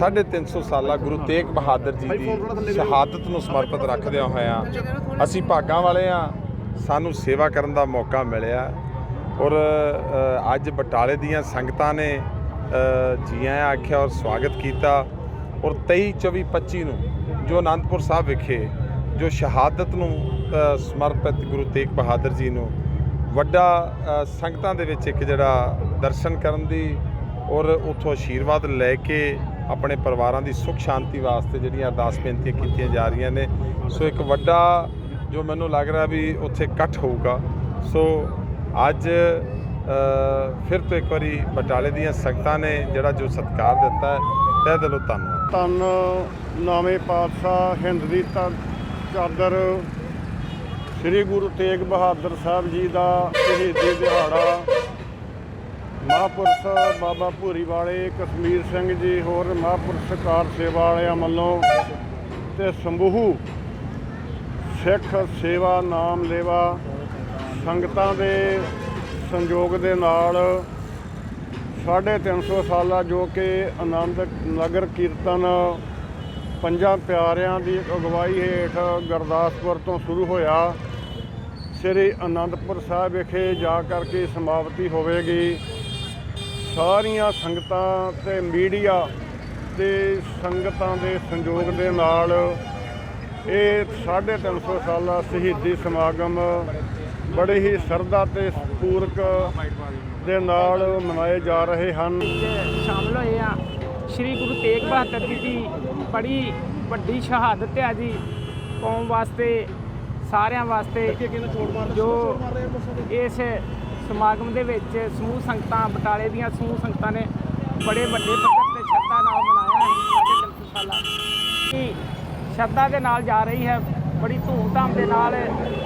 300 ਸਾਲਾ ਗੁਰੂ ਤੇਗ ਬਹਾਦਰ ਜੀ ਦੀ ਸ਼ਹਾਦਤ ਨੂੰ ਸਮਰਪਿਤ ਰੱਖਦਿਆਂ ਹੋਇਆਂ ਅਸੀਂ ਭਾਗਾਂ ਵਾਲੇ ਆ। ਸਾਨੂੰ ਸੇਵਾ ਕਰਨ ਦਾ ਮੌਕਾ ਮਿਲਿਆ। ਔਰ ਅੱਜ ਬਟਾਲੇ ਦੀਆਂ ਸੰਗਤਾਂ ਨੇ ਅ, ਜੀ ਆਇਆਂ ਆਖਿਆ ਔਰ ਸਵਾਗਤ ਕੀਤਾ। ਔਰ 23 24 25 ਨੂੰ ਜੋ ਆਨੰਦਪੁਰ ਸਾਹਿਬ ਵਿਖੇ ਜੋ ਸ਼ਹਾਦਤ ਨੂੰ ਸਮਰਪਿਤ ਗੁਰੂ ਤੇਗ ਬਹਾਦਰ ਜੀ ਨੂੰ ਵੱਡਾ ਸੰਗਤਾਂ ਦੇ ਵਿੱਚ ਇੱਕ ਜਿਹੜਾ ਦਰਸ਼ਨ ਕਰਨ ਦੀ ਔਰ ਉਥੋਂ ਆਸ਼ੀਰਵਾਦ ਲੈ ਕੇ ਆਪਣੇ ਪਰਿਵਾਰਾਂ ਦੀ ਸੁੱਖ ਸ਼ਾਂਤੀ ਵਾਸਤੇ ਜਿਹੜੀਆਂ ਅਰਦਾਸ ਬੇਨਤੀਆਂ ਕੀਤੀਆਂ ਜਾ ਰਹੀਆਂ ਨੇ। ਸੋ ਇੱਕ ਵੱਡਾ ਜੋ ਮੈਨੂੰ ਲੱਗ ਰਿਹਾ ਵੀ ਉੱਥੇ ਇਕੱਠ ਹੋਊਗਾ। ਸੋ ਅੱਜ ਫਿਰ ਤੋਂ ਇੱਕ ਵਾਰੀ ਬਟਾਲੇ ਦੀਆਂ ਸੰਗਤਾਂ ਨੇ ਜਿਹੜਾ ਜੋ ਸਤਿਕਾਰ ਦਿੱਤਾ ਹੈ, ਤਹਿ ਦਿਲੋਂ ਧੰਨਵਾਦ। ਧੰਨ ਨਾਵੇਂ ਪਾਤਸ਼ਾਹ ਹਿੰਦ ਦੀ ਚਾਦਰ ਸ੍ਰੀ ਗੁਰੂ ਤੇਗ ਬਹਾਦਰ ਸਾਹਿਬ ਜੀ ਦਾ ਸ਼ਹੀਦੀ ਦਿਹਾੜਾ। ਮਹਾਂਪੁਰਸ਼ ਬਾਬਾ ਭੂਰੀ ਵਾਲੇ ਕਸ਼ਮੀਰ ਸਿੰਘ ਜੀ ਹੋਰ ਮਹਾਂਪੁਰਸ਼ ਕਾਰ ਸੇਵਾ ਵਾਲਿਆਂ ਵੱਲੋਂ ਤੇ ਸਮੂਹ ਸਿੱਖ ਸੇਵਾ ਨਾਮ ਲੇਵਾ ਸੰਗਤਾਂ ਦੇ ਸੰਯੋਗ ਦੇ ਨਾਲ ਸਾਢੇ ਤਿੰਨ ਸੌ ਸਾਲਾ ਜੋ ਕਿ ਆਨੰਦ ਨਗਰ ਕੀਰਤਨ ਪੰਜਾਂ ਪਿਆਰਿਆਂ ਦੀ ਅਗਵਾਈ ਹੇਠ ਗੁਰਦਾਸਪੁਰ ਤੋਂ ਸ਼ੁਰੂ ਹੋਇਆ। ਸ੍ਰੀ ਅਨੰਦਪੁਰ ਸਾਹਿਬ ਵਿਖੇ ਜਾ ਕਰਕੇ ਸਮਾਪਤੀ ਹੋਵੇਗੀ। ਸਾਰੀਆਂ ਸੰਗਤਾਂ ਤੇ ਮੀਡੀਆ ਤੇ ਸੰਗਤਾਂ ਦੇ ਸੰਯੋਗ ਦੇ ਨਾਲ ਇਹ 350 ਸਾਲਾ ਸ਼ਹੀਦੀ ਸਮਾਗਮ ਬੜੀ ਹੀ ਸਰਦਾ ਤੇ ਪੂਰਕ ਦੇ ਨਾਲ ਮਨਾਏ ਜਾ ਰਹੇ ਹਨ। ਵਿੱਚ ਸ਼ਾਮਲ ਹੋਏ ਆ। ਸ਼੍ਰੀ ਗੁਰੂ ਤੇਗ ਬਹਾਦਰ ਜੀ ਦੀ ਬੜੀ ਵੱਡੀ ਸ਼ਹਾਦਤ ਹੈ ਜੀ। ਕੌਮ ਵਾਸਤੇ, ਸਾਰਿਆਂ ਵਾਸਤੇ ਜੋ ਇਸ ਸਮਾਗਮ ਦੇ ਵਿੱਚ ਸਮੂਹ ਸੰਗਤਾਂ, ਬਟਾਲੇ ਦੀਆਂ ਸਮੂਹ ਸੰਗਤਾਂ ਨੇ ਬੜੇ ਵੱਡੇ ਪੱਧਰ ਤੇ ਸ਼ਰਧਾ ਨਾਲ ਮਨਾਇਆ ਹੈ ਸਾਡੇ ਤਿੰਨ ਕਿ ਸ਼ਰਧਾ ਦੇ ਨਾਲ ਜਾ ਰਹੀ ਹੈ, ਬੜੀ ਧੂਮਧਾਮ ਦੇ ਨਾਲ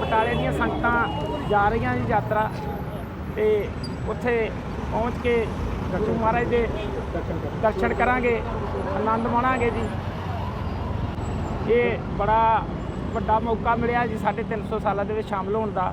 ਬਟਾਲੇ ਦੀਆਂ ਸੰਗਤਾਂ ਜਾ ਰਹੀਆਂ ਜੀ ਯਾਤਰਾ ਤੇ ਉੱਥੇ ਪਹੁੰਚ ਕੇ ਗੁਰੂ ਮਹਾਰਾਜ ਦੇ ਦਰਸ਼ਨ ਕਰਾਂਗੇ, ਆਨੰਦ ਮਾਣਾਂਗੇ ਜੀ। ਇਹ ਬੜਾ ਵੱਡਾ ਮੌਕਾ ਮਿਲਿਆ ਜੀ ਸਾਡੇ 300 ਸਾਲਾਂ ਦੇ ਵਿੱਚ ਸ਼ਾਮਲ ਹੋਣ ਦਾ।